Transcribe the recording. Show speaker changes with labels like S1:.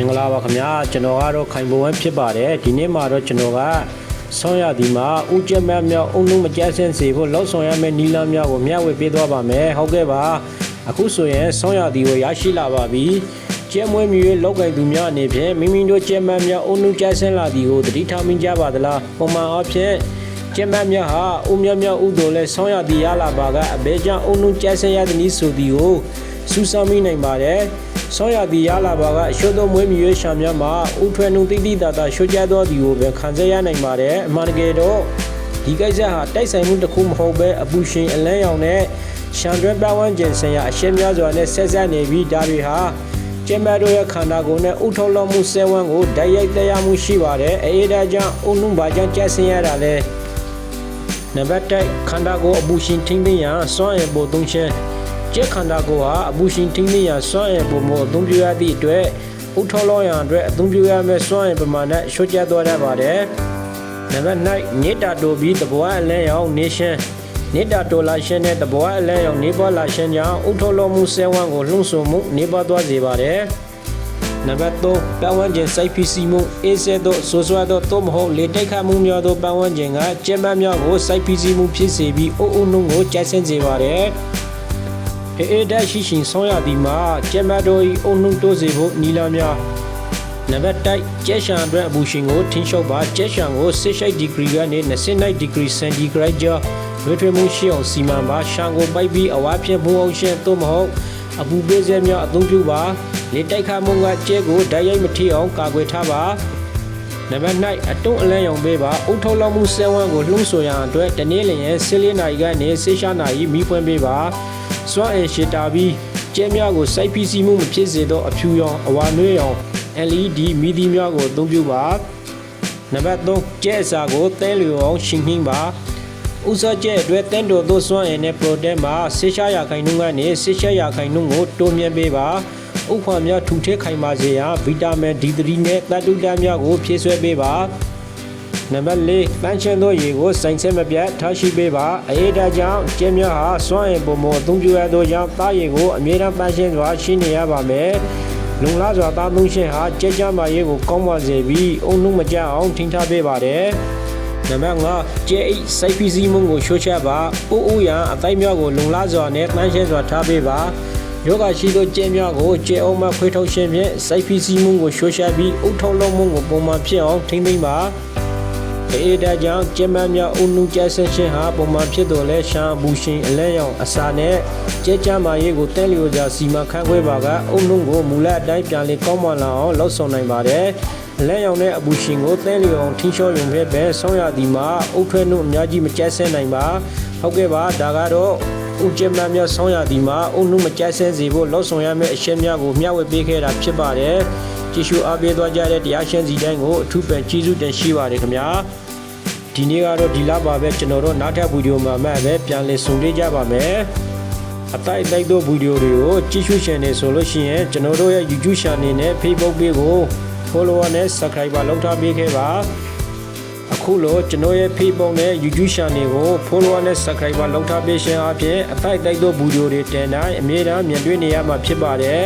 S1: င်္ဂလာပါခင်ဗျာကျွန်တော်ကတော့ခိုင်ပုံဝမ်းဖြစ်ပါတယ်ဒီနေ့မှာတော့ကျွန်တော်ကဆောင်းရသည်မှာဥကြက်မတ်မြောက်အုံလုံးမကြဆင်းစေဖို့လောက်ဆောင်ရမယ့်နီလန်းများကိုမျှဝေပေးသွားပါမယ်ဟုတ်ကဲ့ပါအခုဆိုရင်ဆောင်းရသည်ကိုရရှိလာပါပြီကျဲမွေးမြွေလောက်ကင်သူများအနေဖြင့်မိမိတို့ကျဲမတ်မြောက်အုံလုံးကြဆင်းလာသည်ကိုသတိထားမိကြပါသလားပုံမှန်အဖြစ်ကျမတ်မြတ်ဟာအုံမြတ်မြတ်ဥတို့လဲဆောင်းရသည်ရလာပါကအဘဲကြောင့်အုံလုံးကြဆင်းရသည်နည်းဆိုသည်ကိုစူးစမ်းမိနိုင်ပါတယ် ဆောင်းရသည်ရလာပါကအရှုသောမွေးမြွေရှာများမှာဥထွေနှုံတိတိတတာရှုကြသောသည်ကိုပဲခံစားရနိုင်ပါတယ်အမှန်တကယ်တော့ဒီကိစ္စဟာတိုက်ဆိုင်မှုတစ်ခုမဟုတ်ပဲအပူရှင်အလန်းရောင်နဲ့ရှန်တွဲပဝန်းကျင်ဆိုင်ရာအရှင်းများစွာနဲ့ဆက်ဆက်နေပြီးဒါတွေဟာကျမတို့ရဲ့ခန္ဓာကိုယ်နဲ့ဥထုံးလုံးမှုဆဲဝန်းကိုဓာတ်ရိုက်တရားမှုရှိပါတယ်အေးဒါကြောင့်ဥနုဘာကြောင့်ကြက်ဆင်းရတာလဲနံပါတ်1ခန္ဓာကိုယ်အပူရှင်ထိမ့်သိမ်းရန်စွမ်းရည်ပို့သုံးခြင်း ကျက်ခန္ဓာကိုယ်ဟာအပူရှင်ထိမ့်သိမ်းရန်စွမ်းရည်ပို့မှုအသုံးပြုရသည့်အတွက်ဥထုံးလုံးရန်အတွက်အသုံးပြုရမယ့်စွမ်းရည်ပမာဏရှုကျက်သွားတတ်ပါတယ်နံပါတ်9ညတာတိုပြီးတဘွားအလဲရောင်နေရှင်ညတာတိုလာရှင်နဲ့တဘွားအလဲရောင်နေပေါ်လာရှင်ကြောင့်ဥထုံးလုံးမှုဆဲဝန်းကိုလှုံ့ဆော်မှုနေပေါ်သွားစေပါတယ်နံပါတ်3ပတ်ဝန်းကျင်စိုက်ပီစီမှုအေးဆဲသောဆိုးဆွားသောသို့မဟုတ်လေတိုက်ခတ်မှုများသောပတ်ဝန်းကျင်ကကျက်မတ်များကိုစိုက်ပီစီမှုဖြစ်စေပြီးအုပ်အုပ်နှုံကိုကြိုက်ဆင်းစေပါတယ် အေးအေးဓာတ်ရှိရှင်ဆောင်းရသည်မှာကျက်မတ်တို့၏အုပ်နှုံတိုးစေဖို့နီလာများနံပါတ်1ကျက်ရှန်အတွက်အပူရှင်ကိုထင်းလျှောက်ပါကျက်ရှန်ကို68ဒီဂရီကနေ29ဒီဂရီစင်တီဂရိတ်ကျော်ရွေးထွေးမှုရှိအောင်စီမံပါရှန်ကိုပိုက်ပြီးအဝါဖြင့်မှုအောင်ရှင်သို့မဟုတ်အပူပေးစဲများအသုံးပြုပါလေတိုက်ခတ်မှုကကျဲကိုဓာတ်ရိုက်မထိအောင်ကာကွယ်ထားပါနံပါတ်9အတုံးအလန်းရောင်ပေးပါအုတ်ထုတ်လောက်မှုဆဲဝန်းကိုလှုံ့ဆော်ရန်အတွက်တနေ့လျင်ဆေးလေးနာရီကနေဆေးရှာနာရီမိဖွင့်ပေးပါ စွမ်းအင်ရှည်တာပြီးကျဲများကိုစိုက်ပီးစီမှုမဖြစ်စေသောအဖြူရောင်အဝါနွေးရောင် LED မီဒီများကိုအသုံးပြုပါနံပါတ်3ကျဲအစာကိုတဲလျော်အောင်ရှင်းခင်းပါဥစားကျဲအတွက်တန်တော်သို့စွမ်းအင်နဲ့ပရိုတဲင်မှာဆေးရှာရာခိုင်နှုန်းကနေဆေးရှာရာခိုင်နှုန်းကိုတိုးမြင့်ပေးပါဥခွန်များထူထည့်ခိုင်ပါစေရန်ဗီတာမင် D3 နဲ့သတ္တုဓာတ်များကိုဖြည့်ဆွဲပေးပါ နံပါတ်၄ပန်းချင်သောရေကိုစိုင်ဆက်မပြတ်ထားရှိပေးပါအေးဒါကြောင့်ကျင်းများဟာစွမ်းအင်ပုံမအသုံးပြုရသောကြောင့်သားရည်ကိုအမြဲတမ်းပန်းရှင်းစွာရှိနေရပါမယ်လုံလားစွာသားသုံးရှင်ဟာကြက်ကြမာရေးကိုကောင်းပါစေပြီးအုံလုံးမကြအောင်ထိန်းထားပေးပါတယ်နံပါတ်5ကျဲအိတ်စိုက်ပီစီမှုကိုရှိုးချပါအိုးအိုးရန်အသိုက်မြောက်ကိုလုံလားစွာနဲ့ပန်းရှင်းစွာထားပေးပါယောဂရှိသောကျဲများကိုကျဲအောင်မှခွေးထုတ်ခြင်းဖြင့်စိုက်ပီစီမှုကိုရှိုးချပြီးအုတ်ထုံလုံးမှုကိုပုံမှန်ဖြစ်အောင်ထိန်းသိမ်းပါ အေးဒါကြောင့်ကျမတ်များအုံနုကျဆင်းခြင်းဟာပုံမှန်ဖြစ်တော်လဲရှာအပူရှင်အလဲရောင်အစာနဲ့ကျဲကြမာရေးကိုတဲလျော်စွာစီမံခန့်ခွဲပါကအုံနုကိုမူလအတိုင်းပြန်လည်ကောင်းမွန်လာအောင်လှုပ်ဆောင်နိုင်ပါတယ်လက်ရောင်တဲ့အပူရှင်ကိုတဲလျော်အောင်ထင်းလျှော်ရုံပဲပဲဆောင်းရသည်မှာအုတ်ထွဲနှုတ်အများကြီးမကျဆင်းနိုင်ပါဟုတ်ကဲ့ပါဒါကတော့ဥကျမများဆောင်းရသည်မှာအုံနုမကျဆင်းစေဖို့လှုပ်ဆောင်ရမယ့်အရှင်းများကိုမျှဝေပေးခဲ့တာဖြစ်ပါတယ် ကြည့်ရှုအားပေးသွားကြတဲ့တရားရှင်စီတိုင်းကိုအထူးပန်ကျေးဇူးတင်ရှိပါတယ်ခင်ဗျာဒီနေ့ကတော့ဒီလောက်ပါပဲကျွန်တော်တို့နောက်ထပ်ဗီဒီယိုမှာမှပဲပြန်လည်ဆုံတွေ့ကြပါမယ်အတိုက်အတိုက်သောဗီဒီယိုတွေကိုကြည့်ရှုရှင်နေဆိုလို့ရှိရင်ကျွန်တော်တို့ရဲ့ YouTube channel နဲ့ Facebook page ကို follower နဲ့ subscriber လုပ်ထားပေးခဲ့ပါအခုလိုကျွန်တော်ရဲ့ Facebook နဲ့ YouTube channel ကို follower နဲ့ subscriber လုပ်ထားပေးခြင်းအပြင်အတိုက်အတိုက်သောဗီဒီယိုတွေတင်တိုင်းအမြဲတမ်းမြင်တွေ့နေရမှာဖြစ်ပါတယ်